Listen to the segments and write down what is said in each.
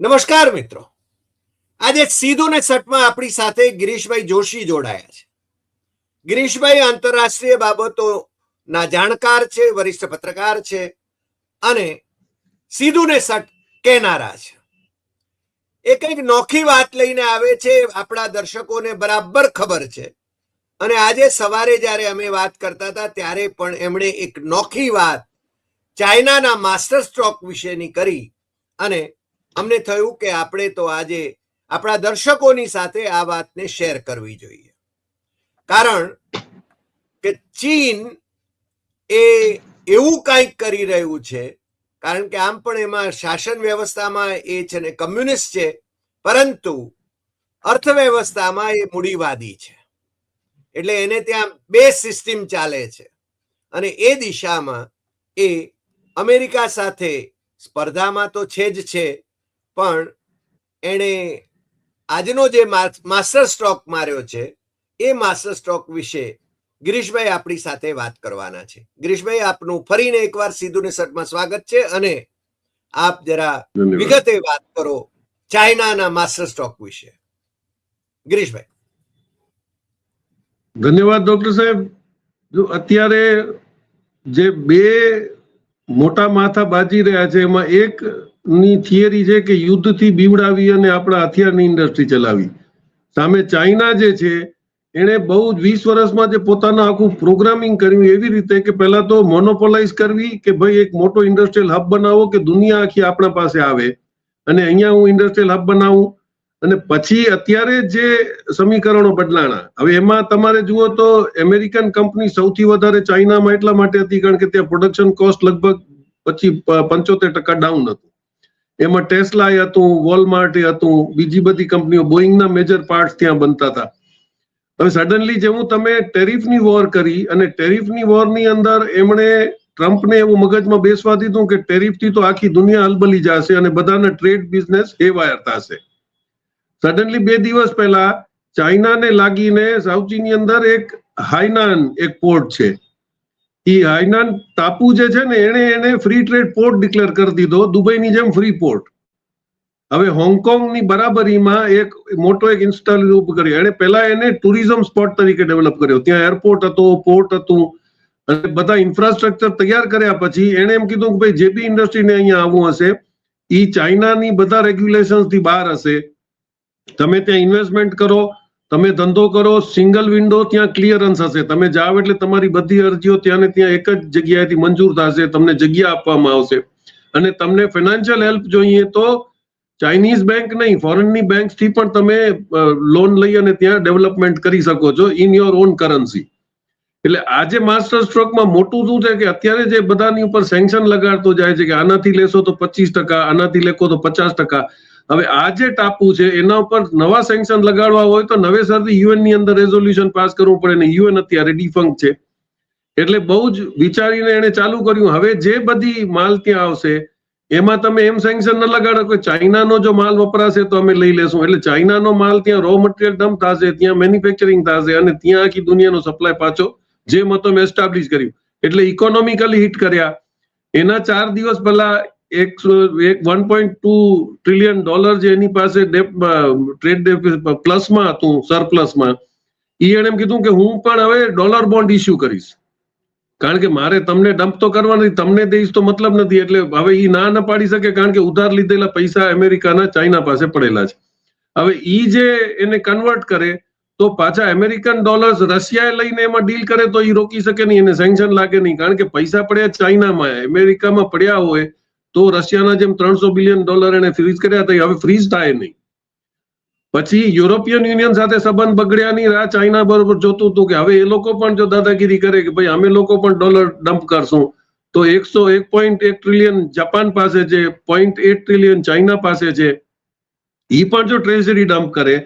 નમસ્કાર મિત્રો. આજે સીધો ને સટમાં આપણી સાથે ગિરીશભાઈ જોશી જોડાયા છે. ગિરીશભાઈ આંતરરાષ્ટ્રીય બાબતોના જાણકાર છે, વરિષ્ઠ પત્રકાર છે અને સીધું ને સટ કહેનારા છે. એ કંઈક નોખી વાત લઈને આવે છે, આપણા દર્શકોને બરાબર ખબર છે. અને આજે સવારે જ્યારે અમે વાત કરતા હતા, ત્યારે પણ એમણે એક નોખી વાત ચાઇનાના માસ્ટર સ્ટ્રોક વિશેની કરી અને અમને થયું કે આપણે તો આજે આપણા દર્શકોની સાથે આ વાતને શેર કરવી જોઈએ. કારણ કે ચીન એ એવું કંઈક કરી રહ્યું છે, કારણ કે આમ પણ એમાં શાસન વ્યવસ્થામાં એ છે ને કમ્યુનિસ્ટ છે, પરંતુ અર્થવ્યવસ્થામાં એ મૂડીવાદી છે. એટલે એને ત્યાં બે સિસ્ટમ ચાલે છે. અને એ દિશામાં એ અમેરિકા સાથે સ્પર્ધામાં તો છે જ છે પણ એણે આજનો જે માસ્ટર સ્ટ્રોક માર્યો છે એ માસ્ટર સ્ટ્રોક વિશે ગિરીશભાઈ આપણી સાથે વાત કરવાના છે. ગિરીશભાઈ આપનું ફરીને એકવાર સીધું ને સટમાં સ્વાગત છે અને આપ જરા વિગતે વાત કરો ચાઇનાના માસ્ટર સ્ટ્રોક વિશે. ગિરીશભાઈ. ધન્યવાદ ડોક્ટર સાહેબ. જો અત્યારે જે બે મોટા માથા બાજી રહ્યા છે. એમાં એક ની થિયરી છે કે યુદ્ધથી બીવડાવી અને આપણા હથિયારની ઇન્ડસ્ટ્રી ચલાવી. સામે ચાઇના જે છે, એણે બહુ જ વીસ વર્ષમાં જે પોતાનું આખું પ્રોગ્રામિંગ કર્યું એવી રીતે કે પહેલા તો મોનોપોલાઇઝ કરવી કે ભાઈ એક મોટો ઇન્ડસ્ટ્રીયલ હબ બનાવો કે દુનિયા આખી આપણા પાસે આવે. અને અહીંયા હું ઇન્ડસ્ટ્રીયલ હબ બનાવું અને પછી અત્યારે જે સમીકરણો બદલાણા, હવે એમાં તમારે જુઓ તો અમેરિકન કંપની સૌથી વધારે ચાઇનામાં એટલા માટે હતી કારણ કે ત્યાં પ્રોડક્શન કોસ્ટ લગભગ પછી પંચોતેર ટકા ડાઉન હતું. એમાં ટેસ્લા હતું વોલમાર્ટ હતું, બીજી બધી કંપનીઓ બોઈંગના મેજર પાર્ટ ત્યાં બનતા હતા. હવે સડનલી જેવું તમે ટેરિફની વોર કરી અને ટેરિફની વોરની અંદર એમણે ટ્રમ્પને એવું મગજમાં બેસવા દીધું કે ટેરિફથી તો આખી દુનિયા હલબલી જશે અને બધાના ટ્રેડ બિઝનેસ હેવાયર થશે. સડનલી બે દિવસ પહેલા ચાઇનાને લાગીને સાઉથ ચીનની અંદર એક હાઇનાન એક પોર્ટ છે. એ હાઇનાન ટાપુ જે છે ને એને એને ફ્રી ટ્રેડ પોર્ટ ડિક્લેર કરી દીધો, દુબઈની જેમ ફ્રી પોર્ટ હવે હોંગકોંગની બરાબરીમાં એક મોટો એક ઇન્સ્ટોલ ઊભો કર્યો. એણે પહેલા એને ટુરિઝમ સ્પોટ તરીકે ડેવલપ કર્યો. ત્યાં એરપોર્ટ હતો પોર્ટ હતું, અને બધા ઇન્ફ્રાસ્ટ્રક્ચર તૈયાર કર્યા પછી એણે એમ કીધું કે ભાઈ, જે બી ઇન્ડસ્ટ્રીને અહીંયા આવવું હશે એ ચાઇનાની બધા રેગ્યુલેશન્સથી બહાર હશે તમે ત્યાં ઇન્વેસ્ટમેન્ટ કરો, તમે ધંધો કરો સિંગલ વિન્ડો ત્યાં ક્લિયરન્સ હશે. તમે જાઓ એટલે તમારી બધી અરજીઓ ત્યાં ને ત્યાં એક જ જગ્યાએથી મંજૂર થશે, તમને જગ્યા આપવામાં આવશે. અને તમને ફાઇનાન્શિયલ હેલ્પ જોઈએ તો ચાઇનીઝ બેંક નહીં ફોરેનની બેંકથી પણ તમે લોન લઈ અને ત્યાં ડેવલપમેન્ટ કરી શકો છો ઇન યોર ઓન કરન્સી એટલે આજે માસ્ટર સ્ટ્રોકમાં મોટું શું છે કે અત્યારે જે બધાની ઉપર સેન્કશન લગાડતો જાય છે કે આનાથી લેશો તો પચીસ ટકા, આનાથી લેખો તો પચાસ ટકા. હવે આ જે ટાપુ છે, એના ઉપર નવા સેન્કશન લગાડવા હોય તો નવેસરથી યુએનની અંદર રેઝોલ્યુશન પાસ કરવું પડે ને યુએન અત્યારે ડિફંક છે. એટલે બહુ જ વિચારીને એને ચાલુ કર્યું. હવે જે બધી માલ ત્યાં આવશે, એમાં તમે એમ સેન્કશન ન લગાડો કે ચાઇનાનો જો માલ વપરાશે તો અમે લઈ લેશું. એટલે ચાઇનાનો માલ ત્યાં રો મટીરિયલ ડમ્પ થશે, ત્યાં મેન્યુફેક્ચરિંગ થશે અને ત્યાં આખી દુનિયાનો સપ્લાય પાછો જે મતો મેં એસ્ટાબ્લિશ કર્યું. એટલે ઇકોનોમિકલી હિટ કર્યા. એના ચાર દિવસ પહેલા એક એક one point two trillion dollar જે એની પાસે ટ્રેડ પ્લસમાં હતું સરપ્લસમાં એ એણે એમ કીધું કે હું પણ હવે ડોલર બોન્ડ ઇસ્યુ કરીશ. કારણ કે મારે તમને ડમ્પ તો કરવા નથી, તમને દઈશ તો મતલબ નથી, એટલે હવે એ ના ન પાડી શકે કારણ કે ઉધાર લીધેલા પૈસા અમેરિકાના ચાઇના પાસે પડેલા છે. હવે એ જે એને કન્વર્ટ કરે, તો પાછા અમેરિકન ડોલર્સ રશિયાએ લઈને એમાં ડીલ કરે તો એ રોકી શકે નહીં, એને સેન્કશન લાગે નહીં. કારણ કે પૈસા પડ્યા ચાઇનામાં, અમેરિકામાં પડ્યા હોય તો રશિયાના જેમ ત્રણસો બિલિયન ડોલર એને ફ્રીઝ કર્યા હતા હવે ફ્રીઝ થાય નહીં. પછી યુરોપિયન યુનિયન સાથે સંબંધ બગડ્યાની રાહ ચાઇના બરોબર જોતું હતું કે હવે એ લોકો પણ જો દાદાગીરી કરે કે ભાઈ અમે લોકો પણ ડોલર ડમ્પ કરશું તો એકસો એક પોઈન્ટ એક ટ્રિલિયન જાપાન પાસે છે પોઈન્ટ એટ ટ્રિલિયન ચાઇના પાસે છે એ પણ જો ટ્રેઝરી ડમ્પ કરે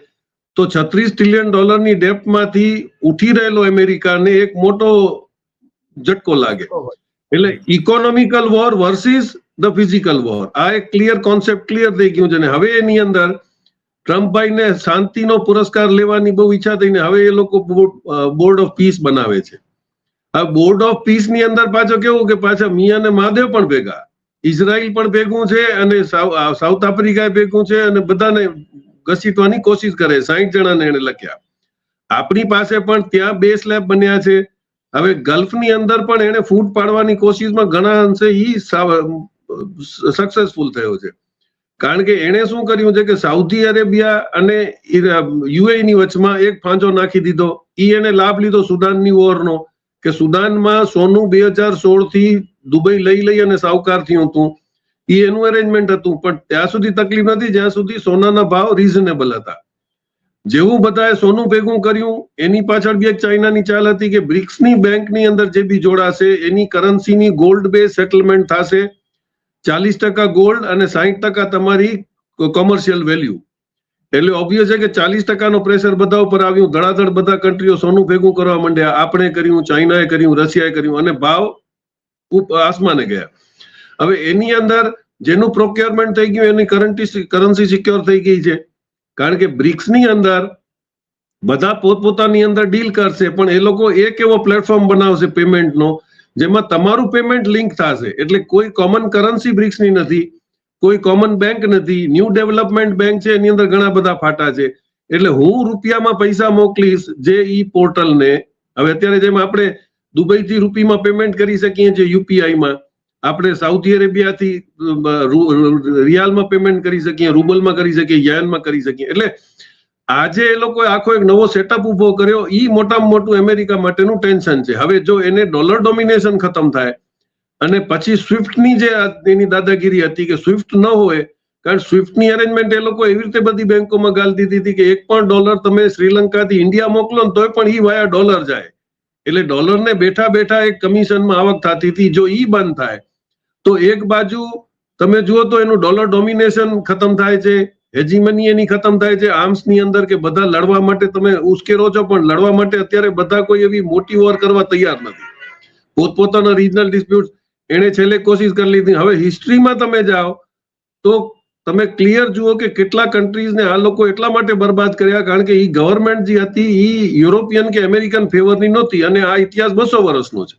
તો છત્રીસ ટ્રિલિયન ડોલરની ડેપ્ટમાંથી ઉઠી રહેલો અમેરિકાને એક મોટો ઝટકો લાગે. એટલે economical war versus the physical war આ એક ક્લિયર કોન્સેપ્ટ ક્લિયર થઈ ગયું છે ને હવે એની અંદર ટ્રમ્પભાઈને શાંતિનો પુરસ્કાર લેવાની બહુ ઈચ્છા થઈને હવે એ લોકો બોર્ડ ઓફ પીસ બનાવે છે. આ બોર્ડ ઓફ પીસની અંદર પાછો કેવું કે પાછા મિયા અને મહાદેવ પણ ભેગા. ઇઝરાયલ પણ ભેગું છે અને સાઉ- સાઉથ આફ્રિકા ભેગું છે અને બધાને ઘસીટવાની કોશિશ કરે સાહીઠ જણાને એને લખ્યા. આપણી પાસે પણ ત્યાં બે સ્લેબ બન્યા છે. હવે ગલ્ફની અંદર પણ એને ફૂટ પાડવાની કોશિશમાં ઘણા અંશે ઈ સક્સેસફુલ થયો છે. કારણ કે એણે શું કર્યું છે કે સાઉદી અરેબિયા અને યુએઈની વચમાં એક ફાંચો નાખી દીધો. ઈ એને લાભ લીધો સુદાનની વોરનો કે સુદાનમાં સોનું બે હજાર સોળથી દુબઈ લઈ લઈ અને સાવકાર થયું હતું. એ એનું અરેન્જમેન્ટ હતું, પણ ત્યાં સુધી તકલીફ નથી. જ્યાં સુધી સોનાના ભાવ રિઝનેબલ હતા. જેવું બધાએ સોનું ભેગું કર્યું, એની પાછળ બી એક ચાઇનાની ચાલ હતી કે બ્રિક્સની બેંકની અંદર જે બી જોડાશે, એની કરન્સીની ગોલ્ડ બે સેટલમેન્ટ થશે. ચાલીસ ટકા ગોલ્ડ અને સાહીઠ ટકા તમારી કોમર્શિયલ વેલ્યુ એટલે ઓબ્વિયસ છે કે ચાલીસ ટકાનો પ્રેશર બધા ઉપર આવ્યું. ધડાધડ બધા કન્ટ્રીઓ સોનું ભેગું કરવા માંડ્યા. આપણે કર્યું, ચાઇનાએ કર્યું, રશિયાએ કર્યું અને ભાવ આસમાને ગયા. હવે એની અંદર જેનું પ્રોક્યોરમેન્ટ થઈ ગયું, એની કરન્ટી કરન્સી સિક્યોર થઈ ગઈ છે. કારણ કે બ્રિક્સની અંદર બધા પોતપોતાની અંદર ડીલ કરશે, પણ એ લોકો એક એવો પ્લેટફોર્મ બનાવશે પેમેન્ટનો જેમાં તમારું પેમેન્ટ લિંક થશે. એટલે કોઈ કોમન કરન્સી બ્રિક્સની નથી, કોઈ કોમન બેંક નથી ન્યૂ ડેવલપમેન્ટ બેંક છે, એની અંદર ઘણા બધા ફાટા છે. એટલે હું રૂપિયામાં પૈસા મોકલીશ જે ઈ પોર્ટલને હવે અત્યારે જેમ આપણે દુબઈથી રૂપીમાં પેમેન્ટ કરી શકીએ છીએ યુપીઆઈમાં આપણે સાઉદી અરેબિયાથી રિયાલમાં પેમેન્ટ કરી શકીએ, રૂબલમાં કરી શકીએ, યાનમાં કરી શકીએ. એટલે આજે એ લોકોએ આખો એક નવો સેટઅપ ઊભો કર્યો. એ મોટામાં મોટું અમેરિકા માટેનું ટેન્શન છે. હવે જો એને ડોલર ડોમિનેશન ખતમ થાય અને પછી સ્વિફ્ટની જે એની દાદાગીરી હતી કે સ્વિફ્ટ ન હોય, કારણ સ્વિફ્ટની અરેન્જમેન્ટ એ લોકો એવી રીતે બધી બેંકોમાં ગાલ દીધી હતી કે એક પણ ડોલર તમે શ્રીલંકાથી ઇન્ડિયા મોકલો ને તોય પણ ઈ વાયા ડોલર જાય. એટલે ડોલરને બેઠા બેઠા એક કમિશનમાં આવક થતી હતી. જો એ બંધ થાય, તો એક બાજુ તમે જુઓ તો એનું ડોલર ડોમિનેશન ખતમ થાય છે. હેજીમની એની ખતમ થાય છે આર્મ્સની અંદર કે બધા લડવા માટે તમે ઉશ્કેરો છો, પણ લડવા માટે અત્યારે બધા કોઈ એવી મોટી વોર કરવા તૈયાર નથી. પોતપોતાના રિજનલ ડિસ્પ્યુટ એને છેલ્લે કોશિશ કરી લીધી. હવે હિસ્ટ્રીમાં તમે જાઓ તો તમે ક્લિયર જુઓ કે કેટલા કન્ટ્રીઝને આ લોકો એટલા માટે બરબાદ કર્યા, કારણ કે એ ગવર્મેન્ટ જે હતી એ યુરોપિયન કે અમેરિકન ફેવરની નહોતી અને આ ઇતિહાસ બસો વર્ષનો છે.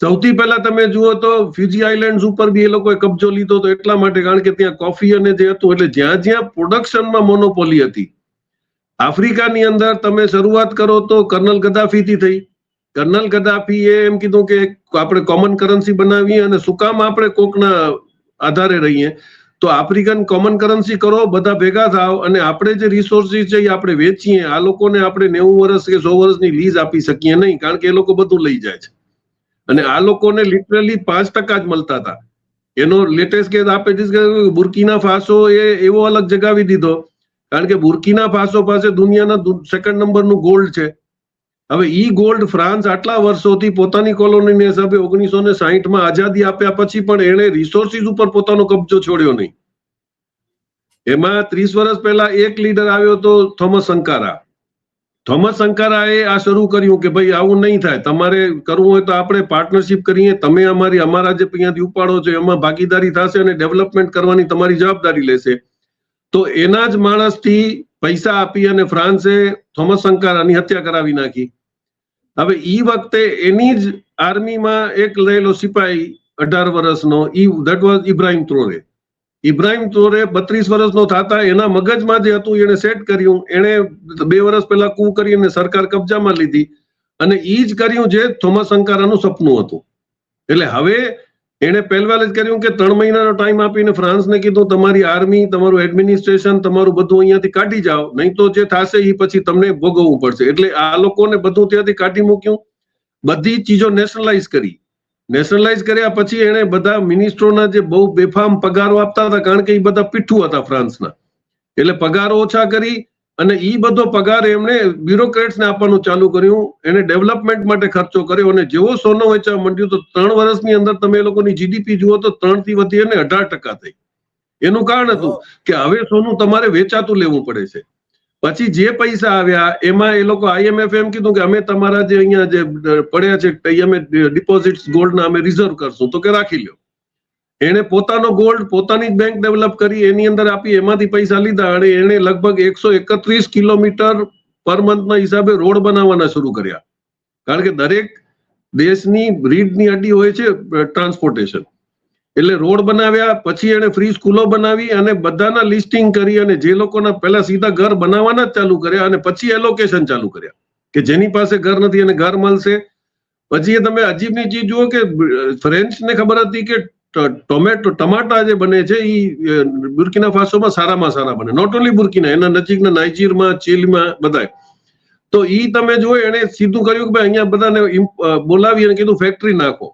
સૌથી પહેલા તમે જુઓ તો ફ્યુજી આઇલેન્ડ ઉપર બી એ લોકોએ કબજો લીધો તો એટલા માટે, કારણ કે ત્યાં કોફી અને જે હતું, એટલે જ્યાં જ્યાં પ્રોડક્શનમાં મોનોપોલી હતી. આફ્રિકાની અંદર તમે શરૂઆત કરો તો કર્નલ ગદાફીથી થઈ. કર્નલ ગદ્દાફીએ એમ કીધું કે આપણે કોમન કરન્સી બનાવીએ અને શું કામ આપણે કોકના આધારે રહીએ. તો આફ્રિકન કોમન કરન્સી કરો, બધા ભેગા થાવ અને આપણે જે રિસોર્સિસ છે એ આપણે વેચીએ. આ લોકોને આપણે નેવું વર્ષ કે સો વર્ષની લીઝ આપી શકીએ નહીં, કારણ કે એ લોકો બધું લઈ જાય છે. અને આ લોકોને લિટરલી પાંચ ટકા જ મળતા હતા. એનો લેટેસ્ટ કેસ આપે છે બુર્કીના ફાસો એ એવો અલગ જગાવી દીધો. કારણ કે બુર્કીના ફાસો પાસે દુનિયાના સેકન્ડ નંબરનું ગોલ્ડ છે. હવે ઈ ગોલ્ડ ફ્રાન્સ આટલા વર્ષોથી પોતાની કોલોનીને હિસાબે ઓગણીસો ને સાહીઠમાં આઝાદી આપ્યા પછી પણ એણે રિસોર્સિસ ઉપર પોતાનો કબજો છોડ્યો નહીં. એમાં ત્રીસ વર્ષ પહેલા એક લીડર આવ્યો હતો, થોમસ સંકારા. થોમસ શંકારાએ આ શરૂ કર્યું કે ભાઈ આવું નહીં થાય. તમારે કરવું હોય તો આપણે પાર્ટનરશિપ કરીએ. તમે અમારી, અમારા જે અહીંયાથી ઉપાડો છો, એમાં ભાગીદારી થશે અને ડેવલપમેન્ટ કરવાની તમારી જવાબદારી લેશે. તો એના જ માણસથી પૈસા આપી અને ફ્રાન્સે થોમસ શંકારાની હત્યા કરાવી નાખી. હવે ઈ વખતે એની જ આર્મીમાં એક રહેલો સિપાહી અઢાર વર્ષનો, ઈ that was Ibrahim Traore Ibrahim Traore બત્રીસ વર્ષનો થતા, એના મગજમાં જે હતું એને સેટ કર્યું એને બે વર્ષ પહેલા કુ કરીને સરકાર કબજામાં લીધી અને એ જ કર્યું જે થોમસ અંકારાનું સપનું હતું. એટલે હવે એણે પહેલવાલ જ કર્યું કે ત્રણ મહિનાનો ટાઈમ આપીને ફ્રાન્સને કીધું, તમારી આર્મી, તમારું એડમિનિસ્ટ્રેશન, તમારું બધું અહીંયાથી કાઢી જાઓ, નહીં તો જે થશે એ પછી તમને ભોગવવું પડશે. એટલે આ લોકોને બધું ત્યાંથી કાઢી મૂક્યું, બધી ચીજો નેશનલાઇઝ કરી. નેશનલાઇઝ કર્યા પછી એણે બધા મિનિસ્ટ્રોના જે બહુ બેફામ પગારો આપતા હતા કારણ કે એ બધા પીઠું હતા ફ્રાન્સના. એટલે પગારો ઓછા કરી અને એ બધો પગાર એમણે બ્યુરોક્રેટ્સને આપવાનું ચાલુ કર્યું. એને ડેવલપમેન્ટ માટે ખર્ચો કર્યો અને જેવો સોનો વેચવા માંડ્યું તો ત્રણ વર્ષની અંદર તમે એ લોકોની જીડીપી જુઓ તો ત્રણથી વધી અને અઢાર ટકા થઈ. એનું કારણ હતું કે હવે સોનું તમારે વેચાતું લેવું પડે છે. પછી જે પૈસા આવ્યા, એમાં એ લોકો આઈએમએફ એમ કીધું કે અમે તમારા જે અહીંયા જે પડ્યા છે અમે ડિપોઝિટ ગોલ્ડના અમે રિઝર્વ કરશું. તો કે રાખી લ્યો. એણે પોતાનો ગોલ્ડ પોતાની જ બેંક ડેવલપ કરી, એની અંદર આપી, એમાંથી પૈસા લીધા અને એણે લગભગ એકસો એકત્રીસ કિલોમીટર પર મંથના હિસાબે રોડ બનાવવાના શરૂ કર્યા. કારણ કે દરેક દેશની રીડની અડી હોય છે ટ્રાન્સપોર્ટેશન એટલે રોડ બનાવ્યા, પછી એને ફ્રી સ્કૂલો બનાવી અને બધાના લિસ્ટિંગ કરી અને જે લોકોના પહેલા સીધા ઘર બનાવવાના જ ચાલુ કર્યા અને પછી એલોકેશન ચાલુ કર્યા. કે જેની પાસે ઘર નથી એને ઘર મળશે. પછી એ તમે અજીબની ચીજ જુઓ કે ફ્રેન્ચ ને ખબર હતી કે ટોમેટો, ટમાટા જે બને છે એ બુર્કીના ફાસોમાં સારામાં સારા બને. નોટ ઓનલી બુર્કીના, એના નજીકના નાઇજીરમાં, ચીલમાં બધાય. તો ઈ તમે જો એને સીધું કર્યું કે ભાઈ અહીંયા બધાને બોલાવી અને કીધું ફેક્ટરી નાખો.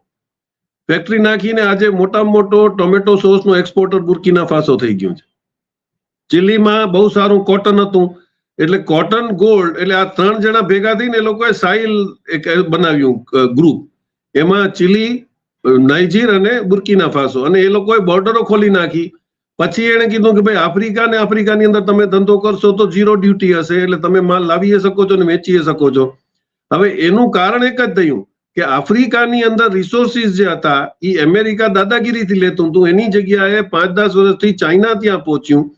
ફેક્ટરી નાખીને આજે મોટામાં મોટો ટોમેટો સોસનો એક્સપોર્ટર બુર્કીના ફાસો થઈ ગયું છે. ચીલીમાં બહુ સારું કોટન હતું. એટલે કોટન ગોલ્ડ એટલે આ ત્રણ જણા ભેગા થઈને એ લોકોએ સાઇલ એક બનાવ્યું ગ્રુપ એમાં ચીલી નાઇજીર અને બુર્કીના ફાસો. અને એ લોકોએ બોર્ડરો ખોલી નાખી. પછી એણે કીધું કે ભાઈ, આફ્રિકા ને આફ્રિકાની અંદર તમે ધંધો કરશો તો ઝીરો ડ્યુટી હશે. એટલે તમે માલ લાવી શકો છો ને વેચી શકો છો. હવે એનું કારણ એક જ થયું. કે આફ્રિકાની અંદર રિસોર્સિસ જે હતા એ અમેરિકા દાદાગીરીથી લેતું હતું. એની જગ્યાએ પાંચ દસ વર્ષથી ચાઇના ત્યાં પહોંચ્યું.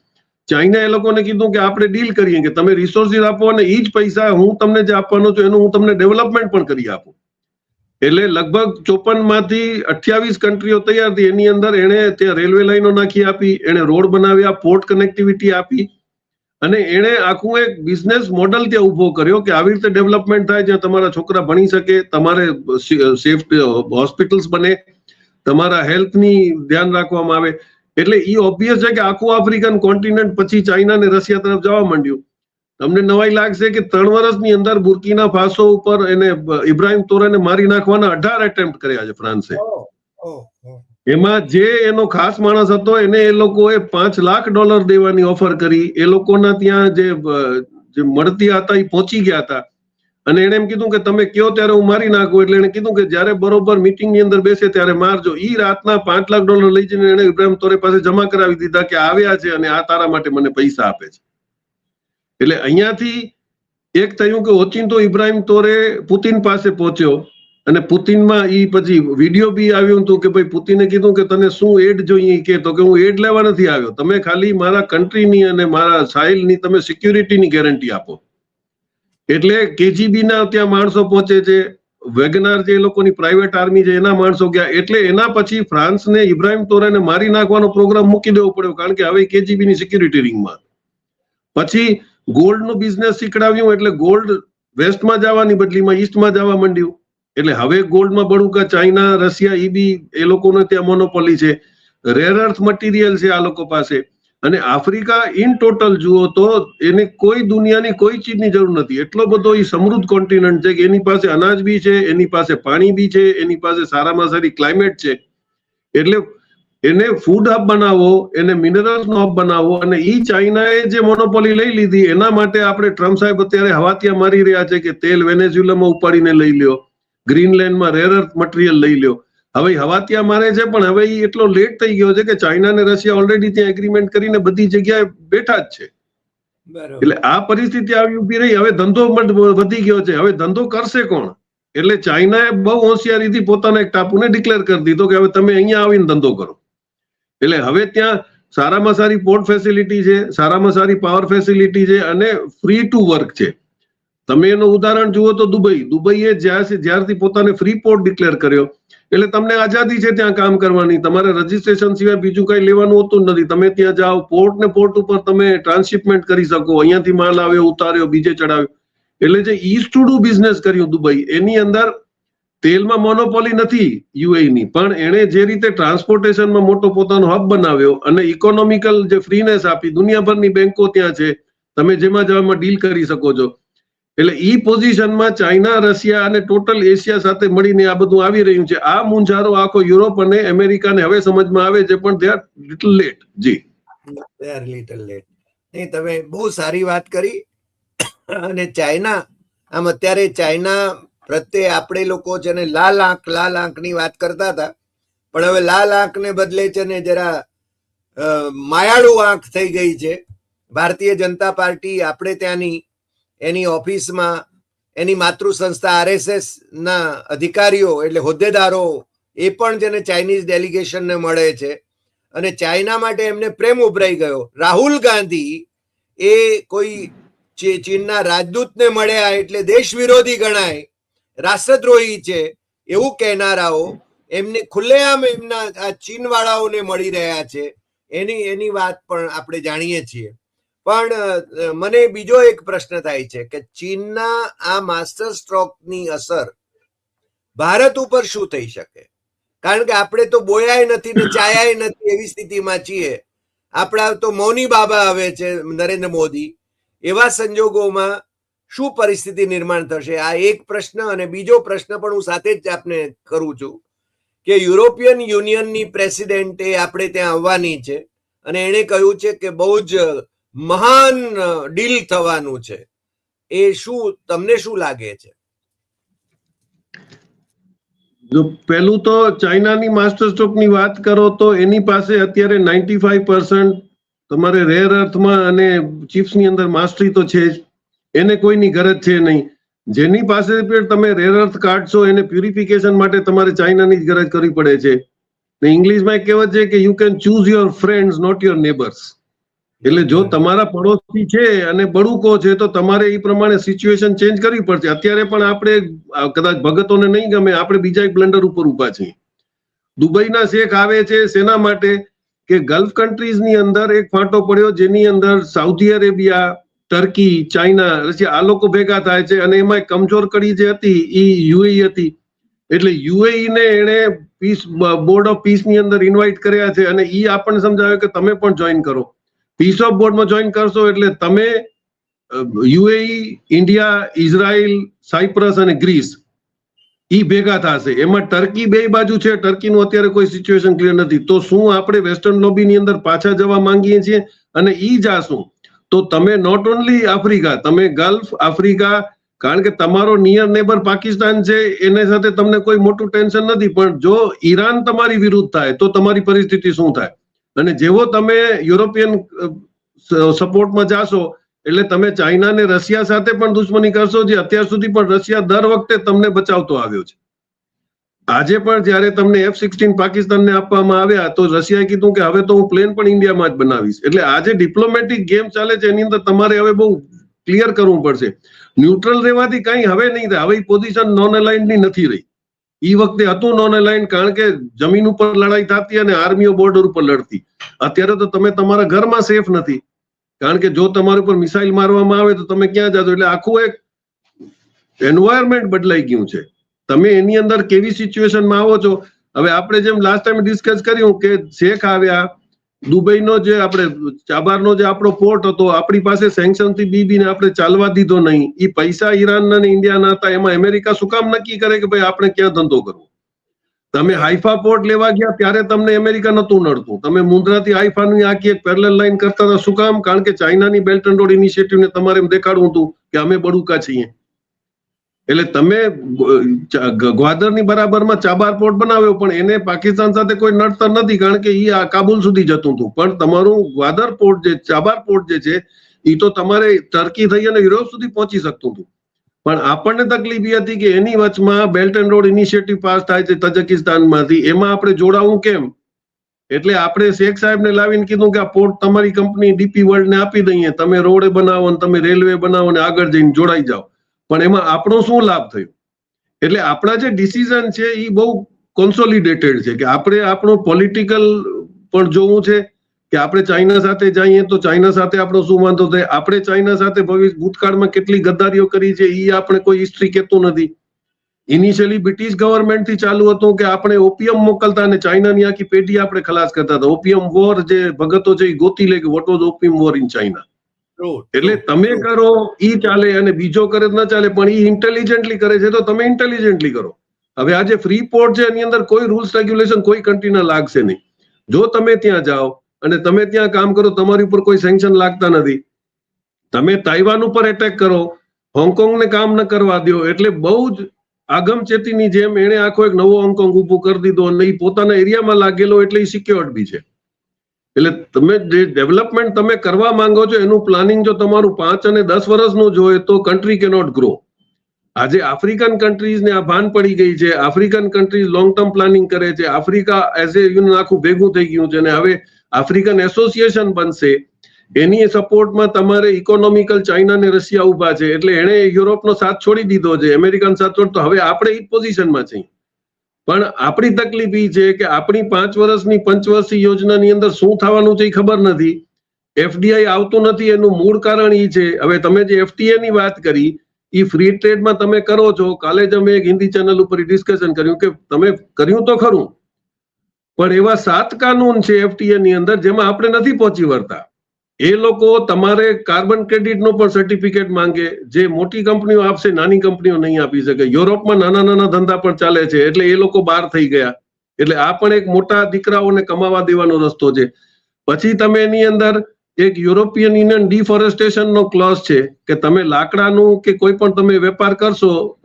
ચાઇના એ લોકોને કીધું કે આપણે ડીલ કરીએ કે તમે રિસોર્સિસ આપો અને એ જ પૈસા હું તમને જે આપવાનો છું, એનું હું તમને ડેવલપમેન્ટ પણ કરી આપું. એટલે લગભગ ચોપનમાંથી અઠ્યાવીસ કન્ટ્રીઓ તૈયાર થઈ એની અંદર એણે ત્યાં રેલવે લાઈનો નાખી આપી, એણે રોડ બનાવ્યા પોર્ટ કનેક્ટિવિટી આપી. અને એણે આખું એક બિઝનેસ મોડલ ત્યાં ઊભો કર્યો કે આવી રીતે ડેવલપમેન્ટ થાય જ્યાં તમારા છોકરા ભણી શકે, તમારે સેફ હોસ્પિટલ્સ બને, તમારા હેલ્થની ધ્યાન રાખવામાં આવે. એટલે ઈ ઓબ્વિયસ છે કે આખું આફ્રિકન કોન્ટિનેન્ટ પછી ચાઇના ને રશિયા તરફ જવા માંડ્યું. તમને નવાઈ લાગશે કે ત્રણ વર્ષની અંદર બુર્કીના ફાસો ઉપર એને ઇબ્રાહિમ તોરાને મારી નાખવાના અઢાર એટેમ્પ્ટ કર્યા છે ફ્રાન્સે. એમાં જે એનો ખાસ માણસ હતો, એને એ લોકોએ પાંચ લાખ ડોલર દેવાની ઓફર કરી. એ લોકોના ત્યાં જે જે મળતી હતા, એ પહોંચી ગયા હતા. અને એને એમ કીધું કે તમે કયો ત્યારે હું મારી નાખું, એટલે એને કીધું કે જ્યારે બરોબર મીટિંગની અંદર બેસે ત્યારે મારજો. ઈ રાતના પાંચ લાખ ડોલર લઈ જઈને એને ઇબ્રાહિમ તોરે પાસે જમા કરાવી દીધા કે આવ્યા છે અને આ તારા માટે મને પૈસા આપે છે. એટલે અહીંયાથી એક થયું કે ઓચિંતો ઇબ્રાહિમ તોરે પુતિન પાસે પહોંચ્યો. અને પુતિનમાં ઈ પછી વીડિયો બી આવ્યું હતું કે ભાઈ પુતિને કીધું કે તને શું એડ જોઈએ કે તો કે હું એડ લેવા નથી આવ્યો. તમે ખાલી મારા કન્ટ્રીની અને મારા સાહિલની તમે સિક્યુરિટીની ગેરંટી આપો. એટલે કેજીબી ના ત્યાં માણસો પહોંચે છે, વેગનાર જે લોકોની પ્રાઇવેટ આર્મી છે, એના માણસો ગયા. એટલે એના પછી ફ્રાન્સને ઇબ્રાહિમ તોરાને મારી નાખવાનો પ્રોગ્રામ મૂકી દેવો પડ્યો, કારણ કે હવે કેજીબી ની સિક્યુરિટી રિંગમાં. પછી ગોલ્ડનું બિઝનેસ શીખડાવ્યું, એટલે ગોલ્ડ વેસ્ટમાં જવાની બદલીમાં ઈસ્ટમાં જવા માંડ્યું. એટલે હવે ગોલ્ડમાં બળુકા ચાઇના, રશિયા એ બી એ લોકોને ત્યાં મોનોપોલી છે. રેર અર્થ મટીરિયલ છે આ લોકો પાસે. અને આફ્રિકા ઇન ટોટલ જુઓ તો એને કોઈ દુનિયાની કોઈ ચીજની જરૂર નથી. એટલો બધો એ સમૃદ્ધ કોન્ટિનેન્ટ છે કે એની પાસે અનાજ બી છે, એની પાસે પાણી બી છે, એની પાસે સારામાં સારી ક્લાઇમેટ છે. એટલે એને ફૂડ હબ બનાવો, એને મિનરલ્સનો હબ બનાવો અને એ ચાઇનાએ જે મોનોપોલી લઈ લીધી, એના માટે આપણે ટ્રમ્પ સાહેબ અત્યારે હવાતિયા મારી રહ્યા છે કે તેલ વેનેઝ્યુલામાં ઉપાડીને લઈ લ્યો. ગ્રીનલેન્ડમાં રેર અર્થ મટીરિયલ લઈ લ્યો. હવે હવા ત્યાં મારે છે પણ હવે એ એટલો લેટ થઈ ગયો છે કે ચાઇના ને રશિયા ઓલરેડી ત્યાં એગ્રીમેન્ટ કરીને બધી જગ્યાએ બેઠા જ છે. એટલે આ પરિસ્થિતિ આવી ઊભી રહી. હવે ધંધો વધી ગયો છે. હવે ધંધો કરશે કોણ? એટલે ચાઇનાએ બહુ હોશિયારીથી પોતાના એક ટાપુને ડિક્લેર કરી દીધો કે હવે તમે અહીંયા આવીને ધંધો કરો. એટલે હવે ત્યાં સારામાં સારી પોર્ટ ફેસિલિટી છે સારામાં સારી પાવર ફેસિલિટી છે અને ફ્રી ટુ વર્ક છે. તમે એનું ઉદાહરણ જુઓ તો દુબઈ. દુબઈએ જ્યારથી જ્યારથી પોતાને ફ્રી પોર્ટ ડિક્લેર કર્યો, એટલે તમને આઝાદી છે ત્યાં કામ કરવાની. તમારે રજીસ્ટ્રેશન સિવાય બીજું કઈ લેવાનું હોતું નથી. તમે ત્યાં જાઓ પોર્ટ ને પોર્ટ ઉપર તમે ટ્રાન્સશિપમેન્ટ કરી શકો. અહીંયાથી માલ આવ્યો, ઉતાર્યો, બીજે ચડાવ્યો. એટલે જે ઈસ્ટ ટુ ડુ બિઝનેસ કર્યું દુબઈ, એની અંદર તેલમાં મોનોપોલી નથી યુએ ની પણ એણે જે રીતે ટ્રાન્સપોર્ટેશનમાં મોટો પોતાનો હબ બનાવ્યો અને ઇકોનોમિકલ જે ફ્રીનેસ આપી, દુનિયાભરની બેંકો ત્યાં છે, તમે જેમાં જવામાં ડીલ કરી શકો છો. એટલે ઈ પોઝિશનમાં ચાઇના રશિયા અને ટોટલ એશિયા સાથે મળીને આ બધું આવી રહ્યું છે. આ મુંજારો આખો યુરોપ અને અમેરિકાને હવે સમજમાં આવે છે, પણ દે લિટલ લેટ જી. They little late. નહીં, તમે બહુ સારી વાત કરી. અને ચાઇના આમ અત્યારે ચાઇના પ્રત્યે આપણે લોકો છે ને લાલ આંખ, લાલ આંખની વાત કરતા હતા, પણ હવે લાલ આંખને બદલે છે ને જરા માયાળુ આંખ થઈ ગઈ છે. ભારતીય જનતા પાર્ટી, આપણે ત્યાંની એની ઓફિસમાં, એની માતૃ સંસ્થા આરએસએસ ના અધિકારીઓ એટલે હોદ્દેદારો, એ પણ જેને ચાઇનીઝ ડેલિગેશનને મળે છે. અને ચાઇના માટે એમને પ્રેમ ઉભરાઈ ગયો. રાહુલ ગાંધી એ કોઈ ચીનના રાજદૂતને મળ્યા એટલે દેશ વિરોધી ગણાય. રાષ્ટ્રદ્રોહી છે, એવું કહેનારાઓ એમને ખુલ્લેઆમ એમના આ ચીનવાળાઓને મળી રહ્યા છે. એની એની વાત પણ આપણે જાણીએ છીએ. પણ મને બીજો એક પ્રશ્ન થાય છે કે ચીનના આ માસ્ટર સ્ટ્રોકની અસર ભારત ઉપર શું થઈ શકે? કારણ કે આપણે તો બોયાય નથી ને ચાયાય નથી એવી સ્થિતિમાં છીએ. આપણા તો મૌની બાબા આવે છે, નરેન્દ્ર મોદી. એવા સંજોગોમાં શું પરિસ્થિતિ નિર્માણ થશે? આ એક પ્રશ્ન અને બીજો પ્રશ્ન પણ હું સાથે જ આપને કરું છું કે યુરોપિયન યુનિયનની પ્રેસિડેન્ટ આપણે ત્યાં આવવાની છે અને એણે કહ્યું છે કે બહુ જ મહાન ડીલ થવાનું છે. એ શું, તમને શું લાગે છે? જો પહેલું તો ચાઇનાની માસ્ટર સ્ટ્રોકની વાત કરો તો એની પાસે અત્યારે નાઇન્ટી ફાઈવ પર્સન્ટ તમારે રેર અર્થમાં અને ચિપ્સની અંદર માસ્ટરી તો છે જ. એને કોઈની ગરજ છે નહીં. જેની પાસે તમે રેર અર્થ કાઢશો એને પ્યુરિફિકેશન માટે તમારે ચાઇનાની જ ગરજ કરવી પડે છે. ઇંગ્લિશમાં એક કહેવત છે કે you can choose your friends not your neighbours એટલે જો તમારા પડોશી છે અને બળુકો છે તો તમારે એ પ્રમાણે સિચ્યુએશન ચેન્જ કરવી પડશે. અત્યારે પણ આપણે કદાચ ભગતોને નહીં ગમે આપણે બીજા એક બ્લન્ડર ઉપર ઊભા છીએ. દુબઈના શેખ આવે છે સેના માટે કે ગલ્ફ કન્ટ્રીઝની અંદર એક ફાંટો પડ્યો જેની અંદર Saudi Arabia Turkey China Russia આ લોકો ભેગા થાય છે અને એમાં એક કમજોર કડી જે હતી એ યુએઈ હતી. એટલે યુએઈ ને એણે પીસ બોર્ડ ઓફ પીસની અંદર ઇન્વાઇટ કર્યા છે અને ઈ આપણને સમજાવ્યો કે તમે પણ જોઈન કરો. પીસ ઓફ બોર્ડમાં જોઈન કરશો એટલે તમે યુએઈ, ઇન્ડિયા, ઇઝરાયલ, સાયપ્રસ અને ગ્રીસ ઈ ભેગા થશે. એમાં ટર્કી બે બાજુ છે. ટર્કીનું અત્યારે કોઈ સિચ્યુએશન ક્લિયર નથી. તો શું આપણે વેસ્ટર્ન લોબીની અંદર પાછા જવા માંગીએ છીએ અને ઈ જાશું? તો તમે નોટ ઓનલી આફ્રિકા, તમે ગલ્ફ, આફ્રિકા, કારણ કે તમારો નિયર નેબર પાકિસ્તાન છે, એને સાથે તમને કોઈ મોટું ટેન્શન નથી. પણ જો ઈરાન તમારી વિરુદ્ધ થાય, તો તમારી પરિસ્થિતિ શું થાય? અને જેવો તમે યુરોપિયન સપોર્ટમાં જાશો, એટલે તમે ચાઇના ને રશિયા સાથે પણ દુશ્મની કરશો, જે અત્યાર સુધી પણ રશિયા દર વખતે તમને બચાવતો આવ્યો છે. આજે પણ જ્યારે તમને એફ સિક્સટીન પાકિસ્તાનને આપવામાં આવ્યા, તો રશિયાએ કીધું કે હવે તો હું પ્લેન પણ ઇન્ડિયામાં જ બનાવીશ. એટલે આજે ડિપ્લોમેટિક ગેમ ચાલે છે, એની અંદર તમારે હવે બહુ ક્લિયર કરવું પડશે. ન્યુટ્રલ રહેવાથી કઈ હવે નહીં થાય. હવે પોઝિશન નોન અલાઇન્ડની નથી રહી. એ વખતે હતું નોન અલાઇન્ડ કારણ કે જમીન ઉપર લડાઈ થતી અને આર્મીઓ બોર્ડર ઉપર લડતી. અત્યારે તો તમે તમારા ઘરમાં સેફ નથી. કારણ કે જો તમારા ઉપર મિસાઇલ મારવામાં આવે તો તમે ક્યાં જાજો? એટલે આખું એક એન્વાયરમેન્ટ બદલાઈ ગયું છે. તમે એની અંદર કેવી સિચ્યુએશનમાં આવો છો? હવે આપણે જેમ લાસ્ટ ટાઈમ ડિસ્કસ કર્યું કે શેખ આવ્યા દુબઈનો જે આપણે, ચાબારનો જે આપણો પોર્ટ હતો, આપણી પાસે સેન્કશનથી બીબી ને આપણે ચાલવા દીધો નહીં. એ પૈસા ઈરાનના ને ઇન્ડિયાના હતા, એમાં અમેરિકા શું કામ નક્કી કરે કે ભાઈ આપણે ક્યાં ધંધો કરવો? તમે હાઈફા પોર્ટ લેવા ગયા ત્યારે તમને અમેરિકા નતું નડતું. તમે મુન્દ્રાથી હાઈફાની આખી એક પેરેલલ લાઈન કરતા હતા, શું કામ? કારણ કે ચાઇનાની બેલ્ટ એન્ડ રોડ ઇનિશિયેટિવને તમારે એમ દેખાડવું હતું કે અમે બડુકા છીએ. એટલે તમે ગ્વાદરની બરાબરમાં ચાબાર પોર્ટ બનાવ્યો, પણ એને પાકિસ્તાન સાથે કોઈ નડતર નથી, કારણ કે એ આ કાબુલ સુધી જતું હતું. પણ તમારું ગ્વાદર પોર્ટ જે, ચાબાર પોર્ટ જે છે એ તો તમારે ટર્કી થઈ અને યુરોપ સુધી પહોંચી શકતું હતું. પણ આપણને તકલીફ એ હતી કે એની વચમાં belt and road initiative pass થાય છે તજકિસ્તાનમાંથી. એમાં આપણે જોડાવું કેમ? એટલે આપણે શેખ સાહેબને લાવીને કીધું કે આ પોર્ટ તમારી કંપની ડીપી વર્લ્ડને આપી દઈએ. તમે રોડ બનાવો ને તમે રેલવે બનાવો ને આગળ જઈને જોડાઈ જાઓ. પણ એમાં આપણો શું લાભ થયો? એટલે આપણા જે ડિસિઝન છે એ બહુ કોન્સોલિડેટેડ છે કે આપણે આપણો પોલિટિકલ પણ જોવું છે કે આપણે ચાઇના સાથે જઈએ તો ચાઇના સાથે આપણો શું વાંધો થાય? આપણે ચાઇના સાથે ભવિષ્ય ભૂતકાળમાં કેટલી ગદ્દારીઓ કરી છે એ આપણે કોઈ હિસ્ટ્રી કહેતું નથી. ઇનિશિયલી બ્રિટિશ ગવર્મેન્ટથી ચાલુ હતું કે આપણે ઓપિયમ મોકલતા અને ચાઇનાની આખી પેઢી આપણે ખલાસ કરતા હતા. ઓપિયમ વોર જે ભગતો છે એ ગોતી લે કે what was opium war in China એટલે તમે કરો ઈ ચાલે અને બીજો કરે ના ચાલે પણ ઈ ઇન્ટેલિજન્ટલી કરે છે તો તમે ઇન્ટેલિજન્ટલી કરો. હવે આજે ફ્રી પોર્ટ છે એની અંદર કોઈ રૂલ્સ રેગ્યુલેશન કોઈ કન્ટ્રીના લાગશે નહીં. જો તમે ત્યાં જાઓ અને તમે ત્યાં કામ કરો તમારી ઉપર કોઈ સેન્કશન લાગતા નથી. તમે તાઇવાન ઉપર એટેક કરો હોંગકોંગને કામ ન કરવા દો એટલે બહુ જ આગમચેતીની જેમ એણે આખો એક નવો હોંગકોંગ ઊભું કરી દીધો અને એ પોતાના એરિયામાં લાગેલો એટલે એ સિક્યોર્ડ બી છે. એટલે તમે જે ડેવલપમેન્ટ તમે કરવા માંગો છો, એનું પ્લાનિંગ જો તમારું પાંચ અને દસ વર્ષનું જોઈએ તો કન્ટ્રી કેનોટ ગ્રો આજે આફ્રિકન કન્ટ્રીઝને આ ભાન પડી ગઈ છે. African countries long term planning કરે છે. આફ્રિકા એઝ એ યુનિયન આખું ભેગું થઈ ગયું છે અને હવે આફ્રિકન એસોસિએશન બનશે. એની સપોર્ટમાં તમારે ઇકોનોમિકલ ચાઇના ને રશિયા ઊભા છે. એટલે એણે યુરોપનો સાથ છોડી દીધો છે. અમેરિકન સાથ છોડતો. હવે આપણે એ જ પોઝિશનમાં છીએ. પણ આપણી તકલીફ એ છે કે આપણી પાંચ વર્ષની પંચવર્ષીય યોજનાની અંદર શું થવાનું છે એ ખબર નથી. એફડીઆઈ આવતું નથી, એનું મૂળ કારણ એ છે. હવે તમે જે એફટીએ ની વાત કરી એ ફ્રી ટ્રેડમાં તમે કરો છો. કાલે જ અમે એક હિન્દી ચેનલ ઉપર ડિસ્કશન કર્યું કે તમે કર્યું તો ખરું. પણ એવા સાત કાનૂન છે એફટીએ ની અંદર જેમાં આપણે નથી પહોંચી વળતા. એ લોકો તમારે કાર્બન ક્રેડિટનો પણ સર્ટિફિકેટ માંગે, જે મોટી કંપનીઓ આપશે, નાની કંપનીઓ નહીં આપી શકે. યુરોપમાં નાના નાના ધંધા પણ ચાલે છે, એટલે એ લોકો બહાર થઈ ગયા. એટલે આ પણ એક મોટા દીકરાઓને કમાવા દેવાનો રસ્તો છે. પછી તમે એની અંદર એક યુરોપિયન યુનિયન ડિફોરેસ્ટેશનનો ક્લોઝ છે, કે તમે લાકડાનું કે કોઈ પણ તમે વેપાર કરશો,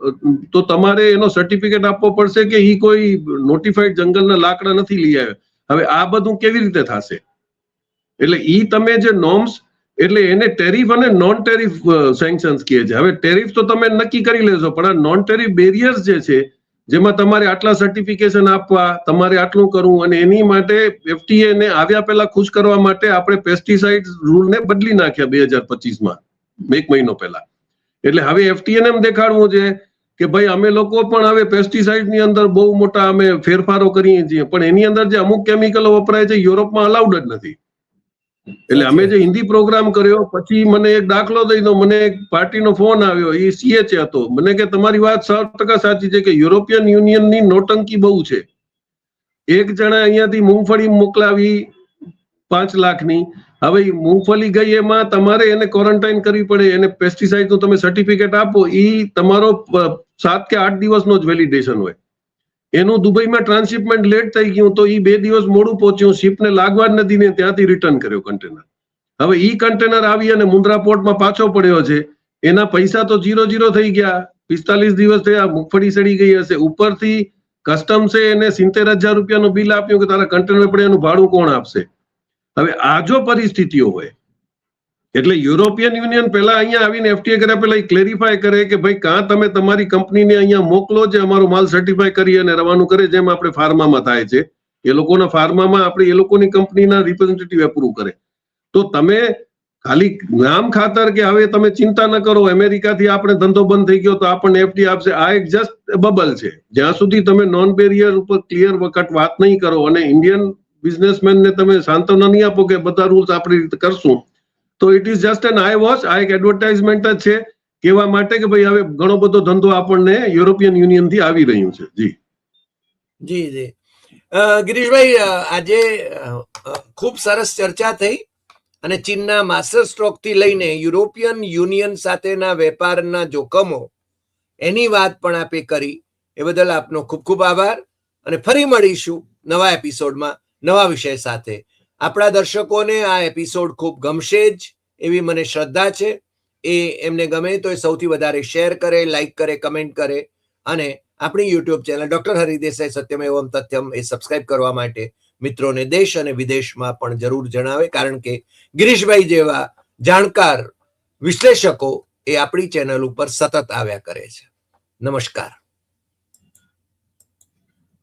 તો તમારે એનો સર્ટિફિકેટ આપવો પડશે કે એ કોઈ નોટિફાઈડ જંગલના લાકડા નથી લઈ આવ્યા. હવે આ બધું કેવી રીતે થશે? એટલે ઈ તમે જે નોર્મ્સ એટલે એને ટેરિફ અને નોન ટેરિફ સેન્કશન્સ કહે છે. હવે ટેરિફ તો તમે નક્કી કરી લેશો પણ આ નોન ટેરિફ બેરિયર્સ જે છે, જેમાં તમારે આટલા સર્ટિફિકેશન આપવા, તમારે આટલું કરવું અને એની માટે એફટીએ ને આવ્યા પહેલા ખુશ કરવા માટે આપણે પેસ્ટિસાઇડ રૂલને બદલી નાખ્યા બે હજાર પચીસમાં, એક મહિનો પહેલા. એટલે હવે એફટીએ ને એમ દેખાડવું છે કે ભાઈ અમે લોકો પણ હવે પેસ્ટિસાઇડની અંદર બહુ મોટા અમે ફેરફારો કરીએ છીએ, પણ એની અંદર જે અમુક કેમિકલો વપરાય છે યુરોપમાં અલાઉડ જ નથી. એટલે અમે જે હિન્દી પ્રોગ્રામ કર્યો પછી મને એક દાખલો દઈ દો મને એક પાર્ટીનો ફોન આવ્યો એ સીએચ હતો. મને કે તમારી વાત સો ટકા સાચી છે કે યુરોપિયન યુનિયનની નોટંકી બહુ છે. એક જણા અહીંયાથી મૂંગફળી મોકલાવી પાંચ લાખની. હવે મૂંગફળી ગઈ એમાં તમારે એને ક્વોરન્ટાઇન કરવી પડે એને પેસ્ટિસાઇડનું તમે સર્ટિફિકેટ આપો એ તમારો સાત કે આઠ દિવસનો જ વેલિડેશન હોય. એનું દુબઈમાં ટ્રાન્સશિપમેન્ટ લેટ થઈ ગયું તો એ બે દિવસ મોડું પહોંચ્યું. શિપને લાગવા જ નથી ને ત્યાંથી રિટર્ન કર્યો કન્ટેનર હવે ઈ કન્ટેનર આવી અને મુન્દ્રા પોર્ટમાં પાછો પડ્યો છે. એના પૈસા તો જીરો જીરો થઈ ગયા. પિસ્તાલીસ દિવસ થયા, મુગફળી સડી ગઈ હશે. ઉપરથી કસ્ટમ્સે એને સિત્તેર હજાર રૂપિયાનું બિલ આપ્યું કે તારા કન્ટેનર પડે એનું ભાડું કોણ આપશે? હવે આ જો પરિસ્થિતિઓ હોય એટલે યુરોપિયન યુનિયન પહેલા અહીંયા આવીને એફટીએ કર્યા પહેલા ક્લેરિફાય કરે કે ભાઈ, કાં તમે તમારી કંપનીને અહીંયા મોકલો જે અમારો માલ સર્ટિફાય કરી અને રવાનું કરે, જેમ આપણે ફાર્મામાં થાય છે. એ લોકોના ફાર્મામાં આપણે એ લોકોની કંપનીના રિપ્રેઝેન્ટેટિવ એપ્રુવ કરે. તો તમે ખાલી નામ ખાતર કે હવે તમે ચિંતા ન કરો, અમેરિકાથી આપણે ધંધો બંધ થઈ ગયો તો આપણને એફટી આપશે. આ એક જસ્ટ બબલ છે. જ્યાં સુધી તમે નોન બેરિયર ઉપર ક્લિયર વખત વાત નહીં કરો અને ઇન્ડિયન બિઝનેસમેનને તમે સાંત્વના નહીં આપો કે બધા રૂલ્સ આપણી રીતે કરશું તો it is just an eye wash આ એક એડવર્ટાઇઝમેન્ટ જ છે. કહેવા માટે કે ભાઈ હવે ઘણો બધો ધંધો આપણને યુરોપિયન યુનિયનથી આવી રહ્યું છે. જી. જી જી. ગિરીશભાઈ આજે ખૂબ સરસ ચર્ચા થઈ અને ચીનના માસ્ટર સ્ટ્રોકથી લઈને યુરોપિયન યુનિયન સાથેના વેપારના જોખમો એની વાત પણ આપે કરી. એ બદલ આપનો ખૂબ ખૂબ આભાર અને ફરી મળીશું નવા એપિસોડમાં નવા વિષય સાથે. આપણા દર્શકોને આ એપિસોડ ખૂબ ગમશે જ એવી મને શ્રદ્ધા છે. એ એમને ગમે તો એ સૌથી વધારે શેર કરે લાઈક કરે કમેન્ટ કરે અને આપણી યુટ્યુબ ચેનલ ડોક્ટર હરિદેસાઈ સત્યમ એવમ તથ્યમ એ સબસ્ક્રાઇબ કરવા માટે મિત્રોને દેશ અને વિદેશમાં પણ જરૂર જણાવે. કારણ કે ગિરીશભાઈ જેવા જાણકાર વિશ્લેષકો એ આપણી ચેનલ ઉપર સતત આવ્યા કરે છે. નમસ્કાર.